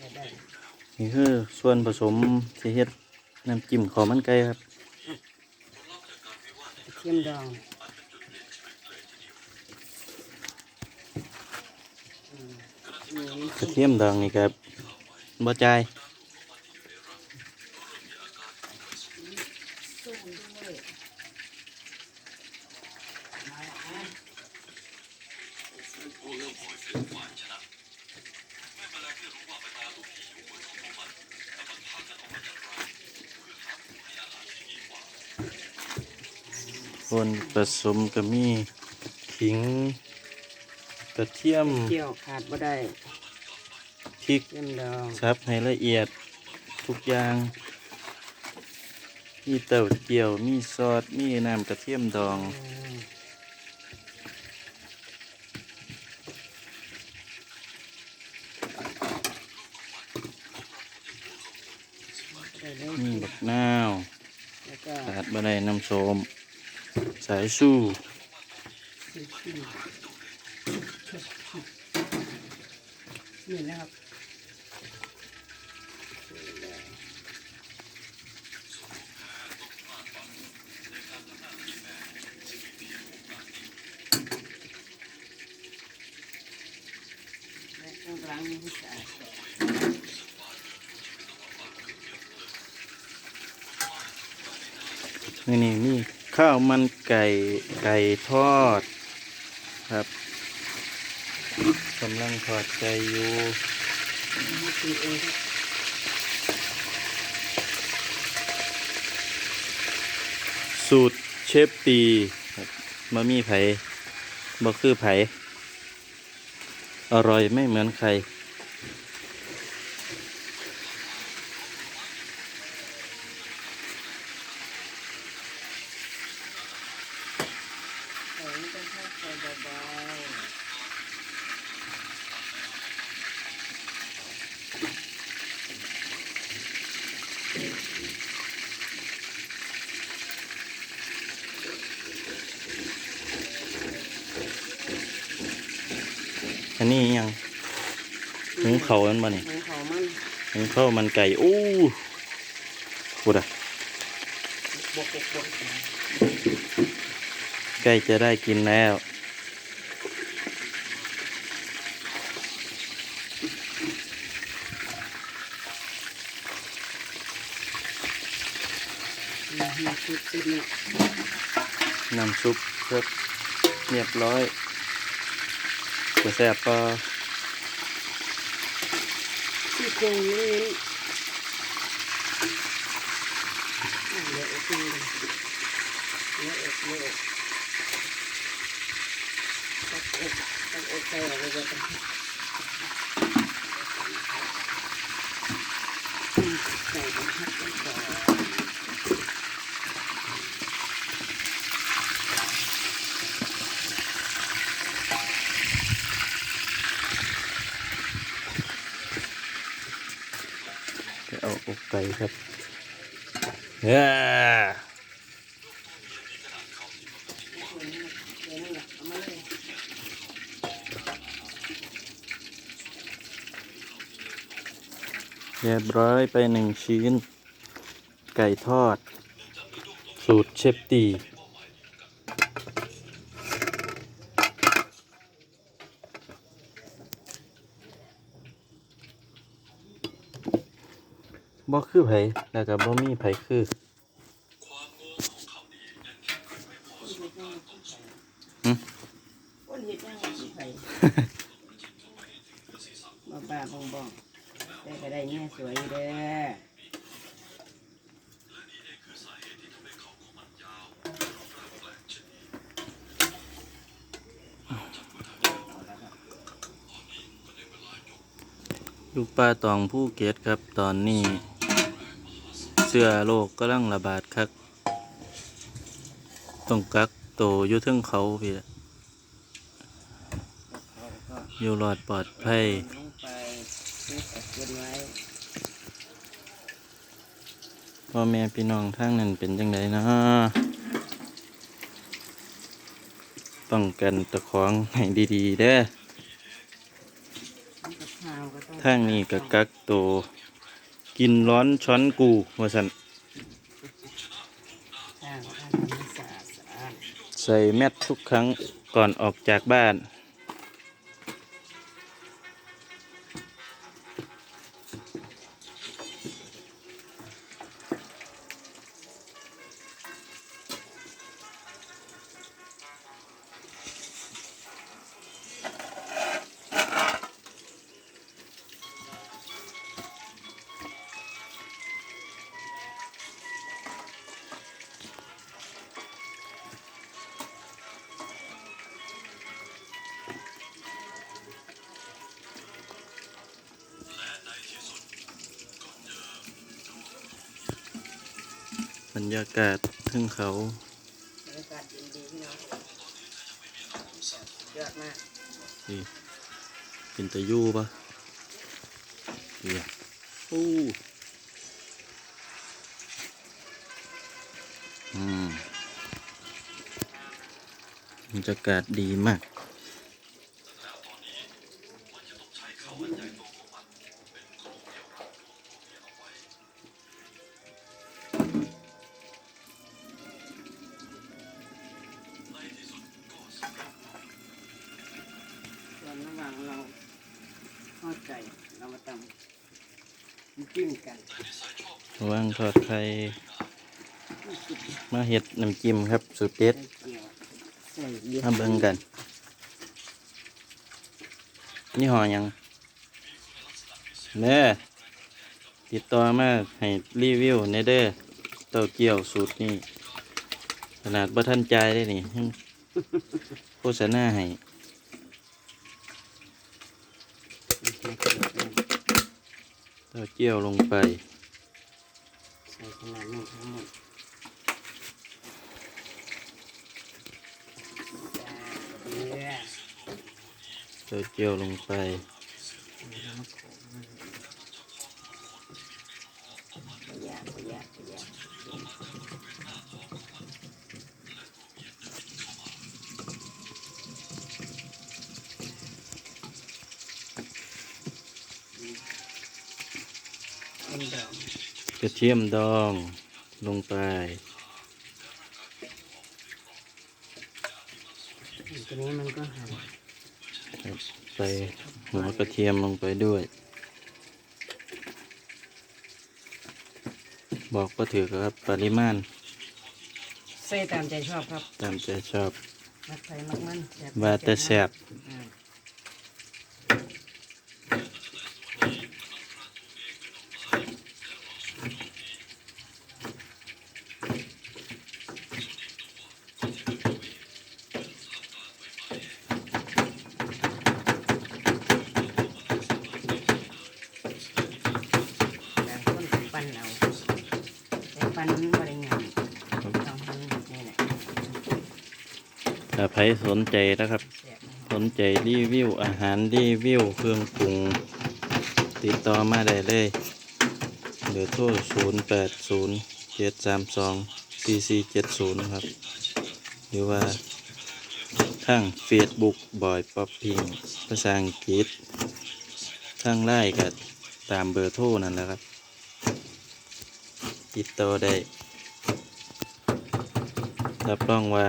แต่ได้นี่คือส่วนผสมที่เฮ็ดน้ำจิ้มข้าวมันไก่ครับกระเทียมดองอืมมีน้ำกระจิ้มเทียมดองนี่ครับบ่จ่าย ส้มด้วย ส่วนผสมก็มีขิงกระเทียมเจียวขาดบ่ได้พริกเทียมดองซับให้ละเอียดทุกอย่าง มีเต้าเจียว มีซอส มีน้ำกระเทียมดองอืมได้เลยมีบักนาวแล้วก็ ขาดบะได้น้ำส้ม สายสู้ซีอิ๊วนี่นะครับและข้างหลังนี่ที่สะอาดนี่นี่มี ข้าวมันไก่ไก่ทอดครับกำลังทอดไก่อยู่สูตรเชฟตีมามีไผ่บ่คือไผ่อร่อยไม่เหมือนใคร ใส่นี่ต้องทอดไฟเบาๆ อันนี้อิหยัง หุงเขาวอันบ่นี่ของเขามันหุงข้าวมันไก่อู้พูดอะบวกบวกบวกใกล้จะได้กินแล้วนี่นี่คือติดเนี่ยน้ำซุปเรียบเรียบร้อยจะแซ่บก็ที่โกงนี่เลืออกงเลออกเลืออตักอกตักอกใจออกไปก่อนอืมใส่กันทักกันก่อน จะเอาอก ไปครับเฮ้เรียบร้อยไปหนึ่งชิ้น ไก่ทอด สูตรเชฟตี บ่คือไผแล้วก็บ่มีไผคือหืมคนเฮ็ดยังไงสิไผบ้าบ้าบองบองแต่ก็ได้เนี่ยสวยอยู่เด้อลูกปลาตองผู้เก็ตครับตอนนี้ เสื้อโลกกำลังระบาดครับต้องกักโตวอยู่เทึงเขาพี่ละอยู่รอดปลอดภัยลงไปนี่ก็เก็บไว้พ่อแม่พี่น้องทางนั้นเป็นจังไดนะป้องกันตะของให้ดีๆเด้อกับข้าวก็ต้องทางนี้ก็กักโตว กินร้อนช้อนกูว่าสันข้างข้างทำให้สะอาดสะอาดใส่แมสทุกครั้งก่อนออกจากบ้าน รรยากาศทึ่งเขาบรรยากาศดีดีๆพี่น้องยอดมากนี่เป็นตะยูปะเดี๋ยวอู้อืมบรรยากาศดีมาก ไข่มาเห็ดน้ำจิ้มครับสูตรเด็ดมาเบิ่งกัน นี่ห่อยังเน่ติดต่อมาให้รีวิวในเด้อเต้าเจี้ยวสูตรนี้ขนาดบ่ทันใจได้นี่โฆษณาให้เต้าเจียวลงไป ขนาดนี้ทั้งหมดจ้าเจ้าเจียวลงไปน้ำโขงประหยัดประหยัดประหยัดเป็นดอก กระเทียมดองลงไปตัวนี้มันก็หั่นครับใส่หัวกระเทียมลงไปด้วย บอกก็ถือครับปริมาณใส่ตามใจชอบครับ ตามใจชอบมักใส่มักมันซ่บว่าแต่แซ่บอ่า บางคนก็ปั้นเอาแต่ปั้นมันบริงามต้องทำแบบนี้แหละ ถ้าใคร สนใจนะครับ สนใจรีวิวอาหารรีวิวเครื่องปรุง ติดต่อมาได้เลยเบอร์โทร0 8 0 7 3 2 4 4 7 0 ครับ หรือว่าทาง Facebook บอยป๊อปพิงภาษาอังกฤษทางไลน์ก็ตามเบอร์โทรนั่นแหละครับ ติดต่อได้รับรองว่า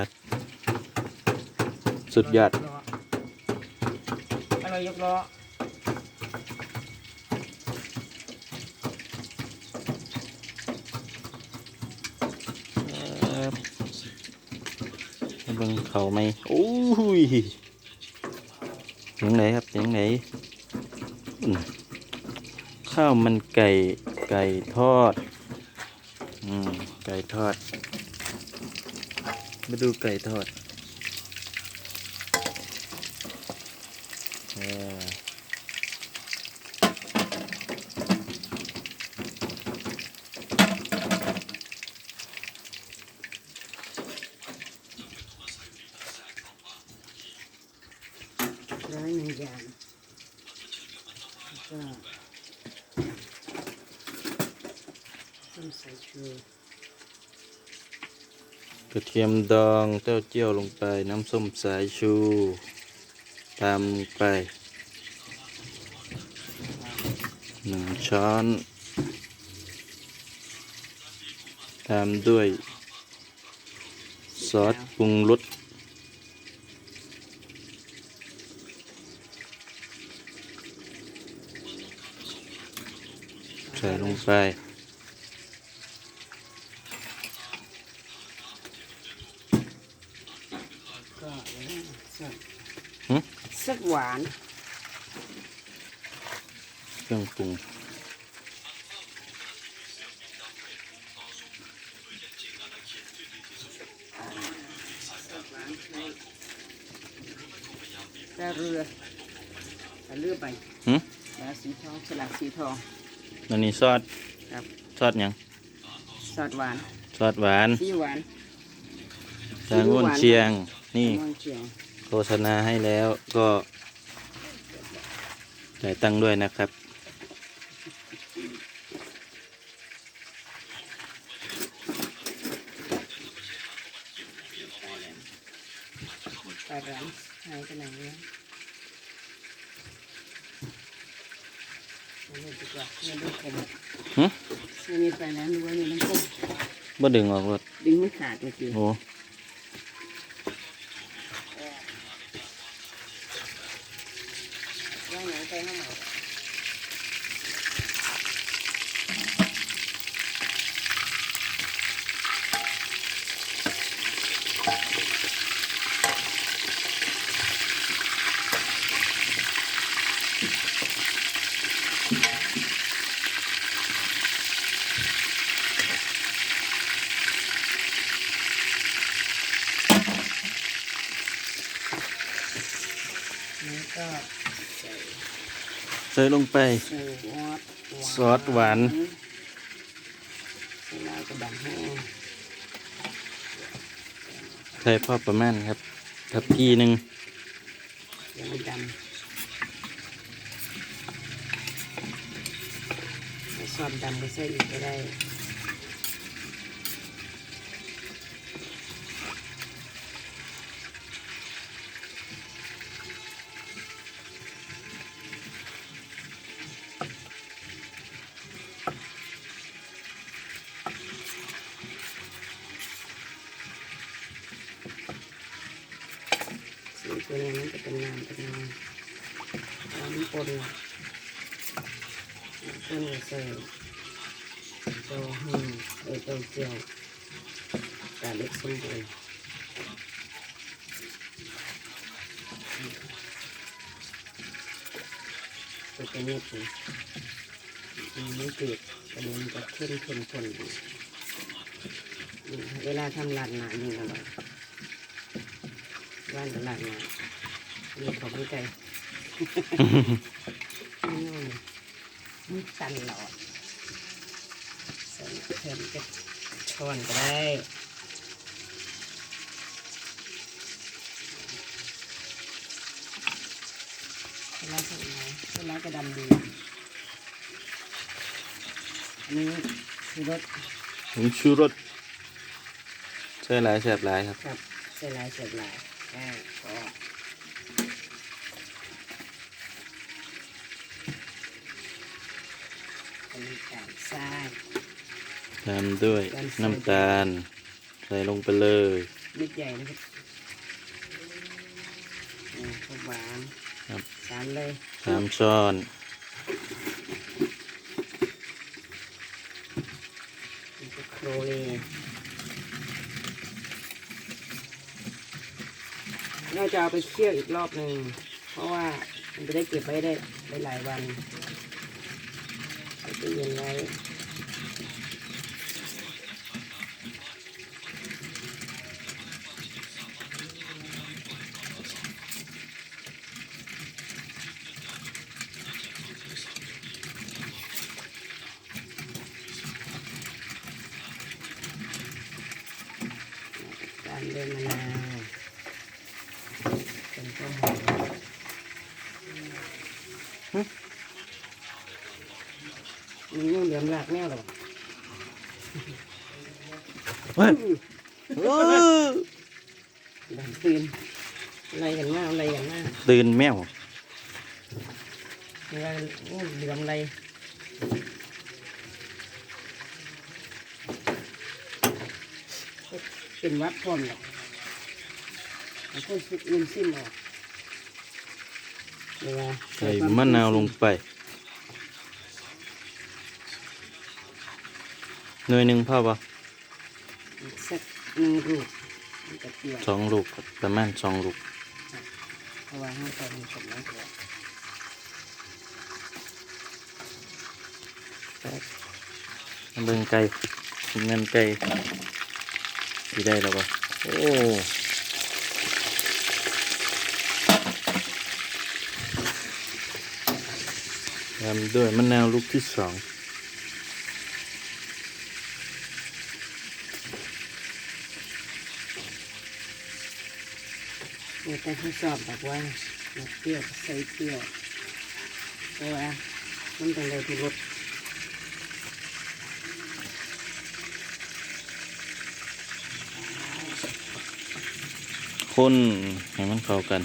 สุดยอดอร่อยยกล้อครับเบิ่งเขาไหมโอ้ยเสียงไหนครับเสียงไหนข้าวมันไก่ไก่ทอด อืม ไก่ทอด มาดูไก่ทอดเออ ร้อยหนึ่งอย่างแล้วก็ส้มสายชู กระเทียมดองเต้าเจี้ยวลงไปน้ำส้มสายชูตามไปหนึ่งช้อน ตามด้วย ซอสปรุงรสใส่ลงไป ก็สัก หึ สัก หวาน เครื่องปรุงแต่เรือแต่เรือไปหึแล้วสีทองฉลากสีทอง อันนี้ซอสครับ ซอสหยังซอสหวานซอสหวานสีหวานจางุ่นเชียง นี่มอนเชียงโฆษณาให้แล้วก็ จ่ายตังค์ด้วยนะครับไปร้านหายไปไหนเนี่ยไม่รู้ดีกว่าไม่รู้ผมหึไม่มีไปแล้วดูว่ามีน้ำส้มบ่ดึงออกรถดึงไม่ขาดเลยจีโอ้ ว่างไหนไปห้าเหมา แล้วก็ใส่ใส่ลงไปใส่ซอสซอสหวานใส่ลายกระดาษแห้งใส่พอประมาณครับทับพีหนึ่งยังไม่ดำถ้าซอสดำก็ใส่อีกก็ได้ สีตัวนี้นจะเป็นน้ำเป็นน้ำน้ำปนน้ำปนใส่โตหืมเออโตเจียวกาเล็กสมบูรณ์ตัวเป็นนิดหนึงมันไม่ติดแต่มันจะข้มข้นข้นดีอืมเวลาทำลาดหนายิ่งอร่อย บ้านตลาดมามีของใจนี่มันตันหลอดใส่เพิ่มจะช้อนก็ได้เวลาใส่ไหนเวลากระดำดีอันนี้คือรสผงชูรสใส่หลายแสบหลายครับกับใส่ลายเสียบลาย อ่าก็เป็นการทรายตามด้วยน้ำตาล ใส่ลงไปเลยนิดใหญ่นะครับอ่าข้าวหวานครับสามเลยสามช้อนมันจะโครลีเรา จะเอาไปเคี่ยวอีกรอบหนึ่งเพราะว่ามันจะได้เก็บไว้ได้ไหลายวันใส่ตู้เย็นไว้ตามด้วยมะนานต้นหอมมันยัง เหลือมหลากแนวหรอเฮ้ยเออดันตื่นอะไรกันมากอะไรกันมากตื่นแมวเวลาโอ้เหลือมอะไรเป็นวัดพร้อมหรอกแล้วก็อื่นสิ้นออกเดี๋ยวว่าใส่มะนาวลงไป หน่วยหนึ่งพ่อปะอีกสักหนึ่งรูปมันจะเปรี้ยวสองลูกครับประมาณสองลูกเพราะว่าห้าตอนมันสมแล้วตัวเบิ่งไก่เงินไก่ที่ได้แล้วปะโอ้ทำด้วยมะนาวลูกที่สอง เราต้องที่สอบแบบว่าเปรี้ยวใส่เปรี้ยวเพราะว่ามันต้องเลยที่รสคนให้มันเข้ากัน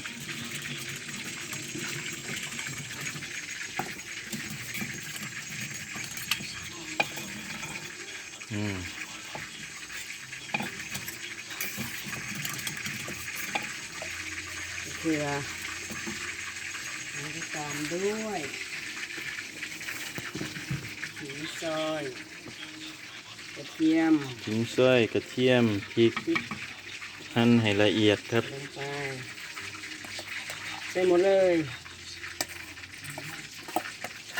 อืม เกลือแล้วก็ตามด้วยหิน ซอยกระเทียมทิ้งซ้อยกระเทียมพริกพริกหั่นให้ละเอียดครับ ลงไปใส่หมดเลย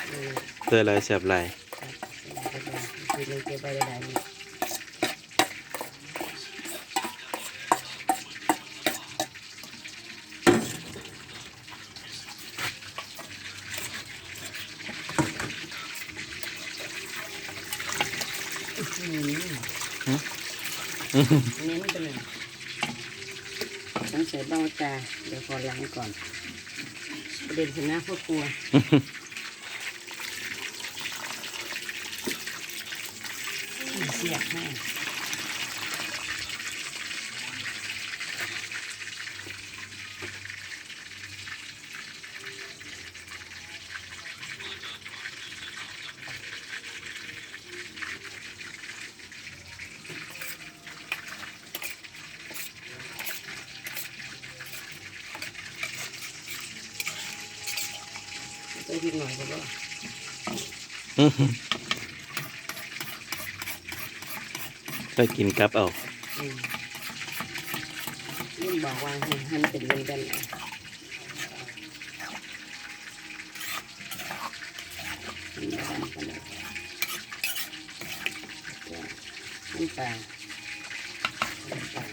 เออเพื่อหลายแสบหลาย คือเลยเก็บไปได้ๆนี่อื้อหือ อื้อหือ เน้นไปเลยฉันใส่เบ้าตาเดี๋ยวขอล้างก่อนประเด็นคือหน้าพ่อครัวเสียบแม่ใส่พริกหน่อยก็ได้ อื้อหือ ก็กินกับเอาอืมยิ่งบอกว่าให้ให้มันเป็นเรื่องกันนะอืมเอาไปเลยน้ำตาลน้ำตาล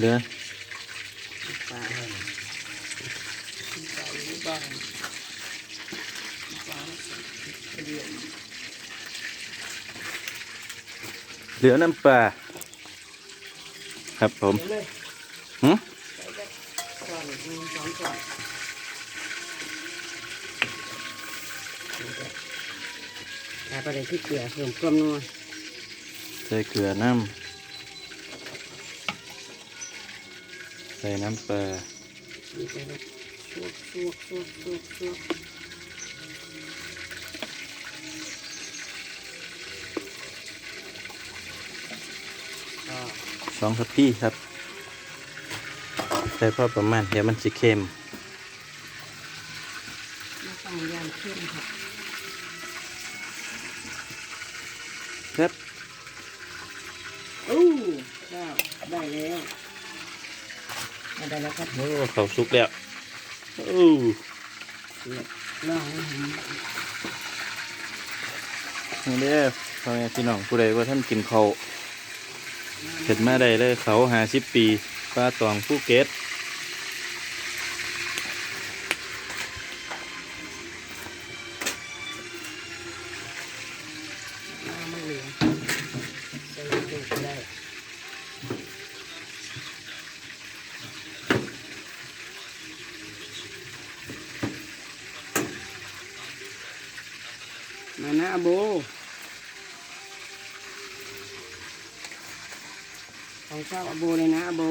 เด้อ น้ำตาลน้ำตาลหรือบ้างน้ำตาลเรียน เหลือน้ำปลาครับผมเดี๋ยวเลยหึใส่ไปก่อนหนึ่งสองก่อนแล้วประเดี๋ยวที่เกลือเพิ่มความนัวใส่เกลือน้ำใส่น้ำปลานี่ไปเลยชวกชวกชวกชวกชวกก็ สองทัพพี่ครับใส่พอประมาณเดี๋ยวมันจะเค็มไม่ต้องยามเข้มค่ะครับอู้ได้ได้แล้วมาได้แล้วครับโอ้เขาสุกแล้วโอ้เสียบลองให้เห็นนี่เด้อพ่อแม่พี่น้องผู้ใดว่าท่านกินเขาว เห็ดมาได้เลยเขาหาสิบปีปลาตองภูเก็ต น้ำมันเหลืองใส่ดูก็ได้มานะอาโบ ของชอบอาโบเลยนะอาโบ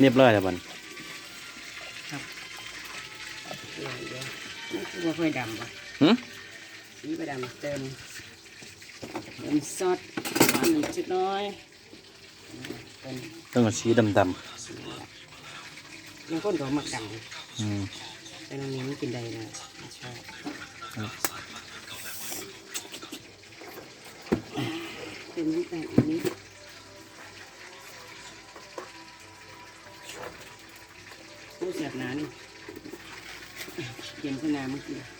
เรียบร้อยแล้วบันครับหน่อยเดียวนี่คือว่าค่อยดำป่ะหึสีไปดำเติมเติมซอสหวานหนึ่งจุดน้อยเติมต้องเอาสีดำบางคนก็มักดๆอืมำแต่อันนี้มันกินได้นะไม่ชอบครับเป็นแบบนี้ผู้เสียบหนานี่เขียนส นามเมื่อกี้